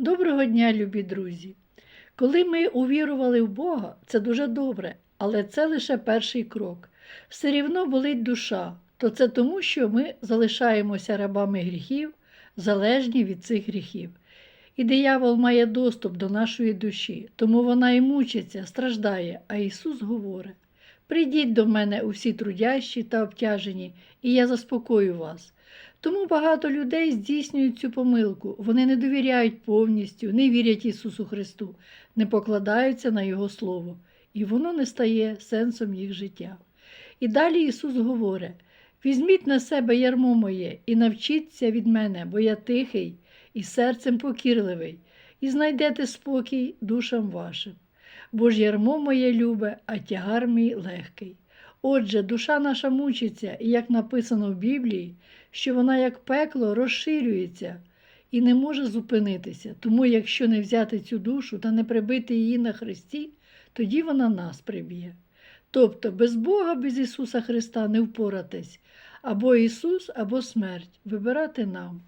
Доброго дня, любі друзі! Коли ми увірували в Бога, це дуже добре, але це лише перший крок. Все рівно болить душа, то це тому, що ми залишаємося рабами гріхів, залежні від цих гріхів. І диявол має доступ до нашої душі, тому вона і мучиться, страждає, а Ісус говорить: Прийдіть до мене усі трудящі та обтяжені, і я заспокою вас. Тому багато людей здійснюють цю помилку. Вони не довіряють повністю, не вірять Ісусу Христу, не покладаються на Його Слово, і воно не стає сенсом їх життя. І далі Ісус говорить: візьміть на себе ярмо моє і навчіться від мене, бо я тихий і серцем покірливий, і знайдете спокій душам вашим. Бо ж ярмо моє любе, а тягар мій легкий. Отже, душа наша мучиться, і як написано в Біблії, що вона як пекло розширюється і не може зупинитися. Тому, якщо не взяти цю душу та не прибити її на Христі, тоді вона нас приб'є. Тобто без Бога, без Ісуса Христа не впоратись, або Ісус, або смерть. Вибирати нам.